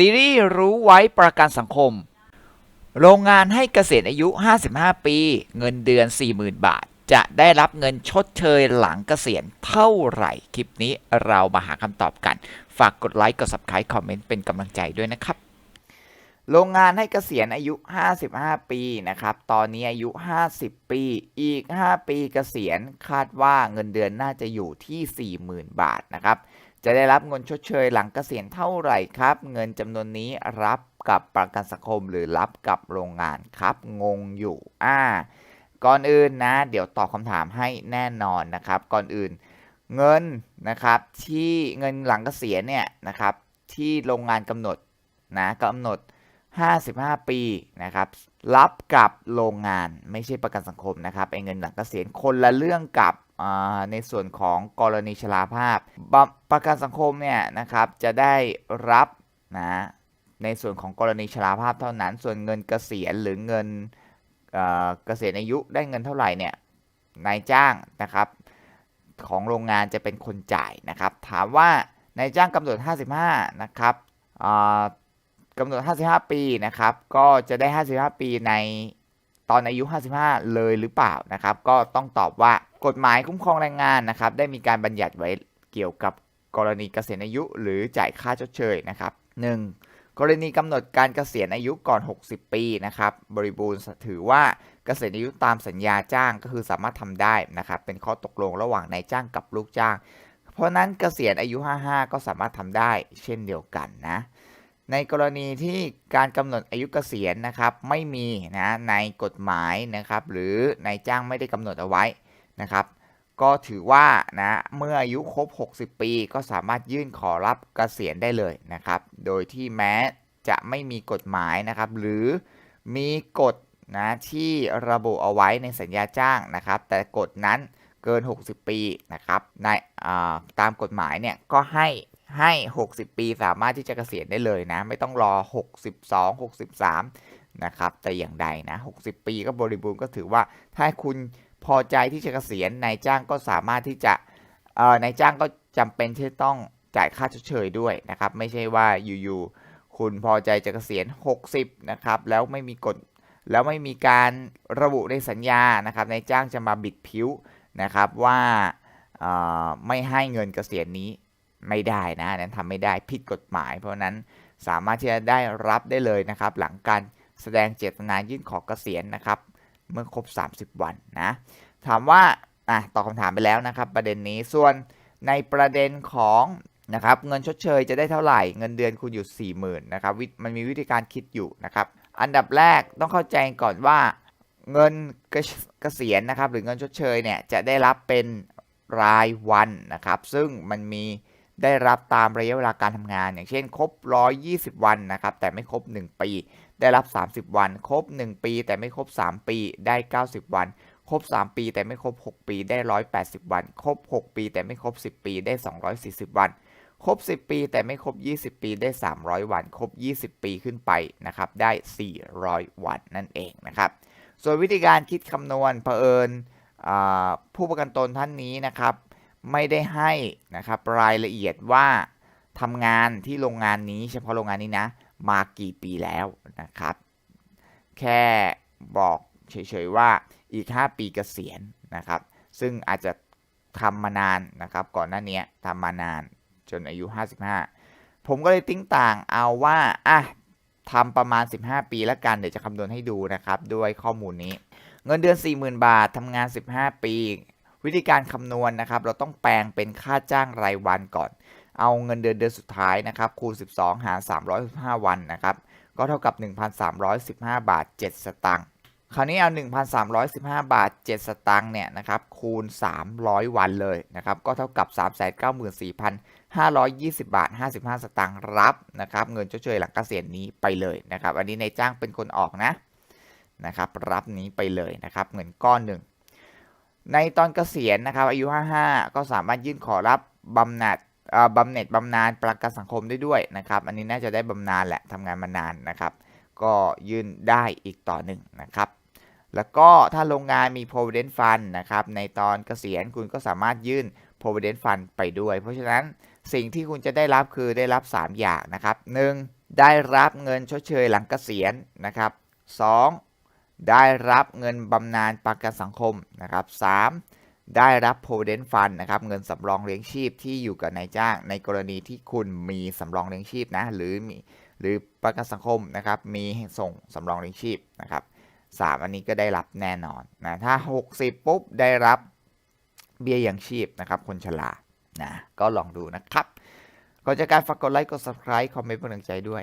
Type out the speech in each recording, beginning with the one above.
ซีรีส์รู้ไว้ประกันสังคม โรงงานให้เกษียณอายุ 55 ปี เงินเดือน 40,000 บาท จะได้รับเงินชดเชยหลังเกษียณเท่าไหร่ คลิปนี้เรามาหาคำตอบกัน ฝากกดไลค์ กด subscribe คอมเมนต์เป็นกำลังใจด้วยนะครับ โรงงานให้เกษียณอายุ 55 ปีนะครับ ตอนนี้อายุ 50 ปี อีก 5 ปีเกษียณ คาดว่าเงินเดือนน่าจะอยู่ที่ 40,000 บาทนะครับ จะได้รับเงินชดเชยหลังเกษียณเท่าไหร่ครับ เงินจำนวนนี้รับกับประกันสังคมหรือรับกับโรงงานครับ งงอยู่อ่าก่อนอื่นนะ เดี๋ยวตอบคำถามให้แน่นอนนะครับ ก่อนอื่น เงินนะครับที่เงินหลังเกษียณเนี่ยนะครับ ที่โรงงานกำหนดนะกำหนด 55 ปีนะครับ รับกับโรงงานไม่ใช่ประกันสังคมนะครับไอ้เงินหลังเกษียณคนละเรื่องกับ ในส่วนของกรณีชราภาพ ประกันสังคมเนี่ยนะครับจะได้รับนะในส่วนของกรณีชราภาพเท่านั้น ส่วนเงินเกษียณหรือเงินเกษียณอายุได้เงินเท่าไหร่เนี่ยนายจ้างนะครับของโรงงานจะเป็นคนจ่ายนะครับ ถามว่านายจ้างกำหนด 55 นะครับกำหนด 55 ปีนะครับ ก็จะได้ 55 ปีใน ตอนอายุ 55 เลยหรือเปล่านะครับ ก็ต้องตอบว่ากฎหมายคุ้มครองแรงงานนะครับ ได้มีการบัญญัติไว้เกี่ยวกับกรณีเกษียณอายุ หรือจ่ายค่าชดเชยนะครับ 1. กรณีกำหนดการเกษียณอายุก่อน 60 ปีนะครับ บริบูรณ์ถือว่าเกษียณอายุตามสัญญาจ้างก็คือสามารถทำได้นะครับ เป็นข้อตกลงระหว่างนายจ้างกับลูกจ้าง เพราะนั้นเกษียณอายุ 55 ก็สามารถทำได้ เช่นเดียวกันนะ ในกรณีที่การกำหนดอายุเกษียณนะครับไม่มีนะในกฎหมายนะครับ หรือนายจ้างไม่ได้กำหนดเอาไว้นะครับ ก็ถือว่านะเมื่ออายุครบ 60 ปีก็สามารถยื่นขอรับเกษียณได้เลยนะครับ โดยที่แม้จะไม่มีกฎหมายนะครับ หรือมีกฎนะที่ระบุเอาไว้ในสัญญาจ้างนะครับ แต่กฎนั้นเกิน 60 ปีนะครับในตามกฎหมายเนี่ยก็ให้ ให้ 60 ปีสามารถที่จะเกษียณได้เลยนะ ไม่ต้องรอ 62 63 นะครับ แต่อย่างใดนะ 60 ปีก็บริบูรณ์ก็ถือว่า ถ้าคุณพอใจที่จะเกษียณนายจ้างก็สามารถที่จะเอ่อนายจ้างก็จำเป็นที่ต้องจ่ายค่าชดเชยด้วยนะครับ ไม่ใช่ว่าอยู่ๆคุณพอใจจะเกษียณ 60 นะครับ แล้วไม่มีกฎแล้วไม่มีการระบุในสัญญานะครับนายจ้างจะมาบิดผิวนะครับว่าเอ่อไม่ให้เงินเกษียณนี้ ไม่ได้นะนั้นทำไม่ได้ผิดกฎหมาย เพราะนั้นสามารถที่จะได้รับได้เลยนะครับ หลังการแสดงเจตนายื่นขอเกษียณนะครับ เมื่อครบ 30 วันนะถามว่าอะตอบคำถามไปแล้วนะครับ ประเด็นนี้ส่วนในประเด็นของนะครับเงินชดเชยจะได้เท่าไหร่เงินเดือนคุณอยู่ 40,000นะครับมันมีวิธีการคิดอยู่นะครับ อันดับแรกต้องเข้าใจก่อนว่าเงินกเกษียณนะครับ หรือเงินชดเชยเนี่ยจะได้รับเป็นรายวันนะครับ ซึ่งมันมี ได้รับตามระยะเวลาการทำงาน อย่างเช่น ครบ 120 วันนะครับ แต่ไม่ครบ 1 ปี ได้รับ 30 วัน ครบ 1 ปี แต่ไม่ครบ 3 ปี ได้ 90 วัน ครบ 3 ปี แต่ไม่ครบ 6 ปี ได้ 180 วัน ครบ 6 ปี แต่ไม่ครบ 10 ปี ได้ 240 วัน ครบ 10 ปี แต่ไม่ครบ 20 ปี ได้ 300 วัน ครบ 20 ปีขึ้นไปนะครับ ได้ 400 วันนั่นเองนะครับ ส่วนวิธีการคิดคำนวณเผอิญอ่าผู้ประกันตนท่านนี้นะครับ ไม่ได้ให้นะครับรายละเอียดว่าทำงานที่โรงงานนี้ เฉพาะโรงงานนี้นะ มากี่ปีแล้วนะครับ แค่บอกเฉยๆว่าอีก 5 ปีเกษียณนะครับ ซึ่งอาจจะทำมานานนะครับ ก่อนหน้านี้ทำมานานจนอายุ 55 ผมก็เลยติ้งต่างเอาว่าอะทำประมาณ 15 ปีแล้วกัน เดี๋ยวจะคำนวณให้ดูนะครับ ด้วยข้อมูลนี้ เงินเดือน 40,000 บาททำงาน 15 ปี วิธีการคำนวณนะครับ เราต้องแปลงเป็นค่าจ้างรายวันก่อน เอาเงินเดือนเดือนสุดท้ายนะครับคูณ 12 หาร365วันนะครับ ก็เท่ากับ 1,315 บาท 7 สตางค์คราวนี้เอา 1,315 บาท 7 สตางค์เนี่ยนะครับคูณ 300 วันเลยนะครับ ก็เท่ากับ 394,520 บาท 55 สตางค์รับนะครับ เงินชดเชยหลังเกษียณนี้ไปเลยนะครับ อันนี้ในจ้างเป็นคนออกนะนะครับ รับนี้ไปเลยนะครับ เงินก้อนหนึ่ง ในตอนเกษียณนะครับ อายุ 55 ก็สามารถยื่นขอรับบำนาญบำเหน็จบำนาญประกันสังคมได้ด้วยนะครับ อันนี้น่าจะได้บำนาญแหละทำงานมานานนะครับ ก็ยื่นได้อีกต่อหนึ่งนะครับ แล้วก็ถ้าโรงงานมี provident fund นะครับ ในตอนเกษียณคุณก็สามารถยื่น provident fund ไปด้วย เพราะฉะนั้นสิ่งที่คุณจะได้รับคือได้รับ 3 อย่างนะครับ 1. ได้รับเงินชดเชยหลังเกษียณนะครับ 2. ได้รับเงินบำนาญประกันสังคมนะครับ 3. ได้รับ provident fund นะครับ เงินสำรองเลี้ยงชีพที่อยู่กับนายจ้าง ในกรณีที่คุณมีสำรองเลี้ยงชีพนะ หรือมีหรือประกันสังคมนะครับ มีส่งสำรองเลี้ยงชีพนะครับ 3 อันนี้ก็ได้รับแน่นอนนะ ถ้า 60 ปุ๊บ ได้รับเบี้ยยังชีพนะครับ คนชรานะ ก็ลองดูนะครับก่อนจากการฝากกดไลค์ กด subscribe คอมเมนต์เป็นกำลังใจด้วย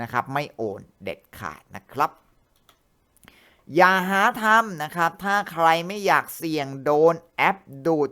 นะครับไม่โอนเด็ดขาดนะครับ อย่าหาทำนะครับ ถ้าใครไม่อยากเสี่ยงโดนแอปดูด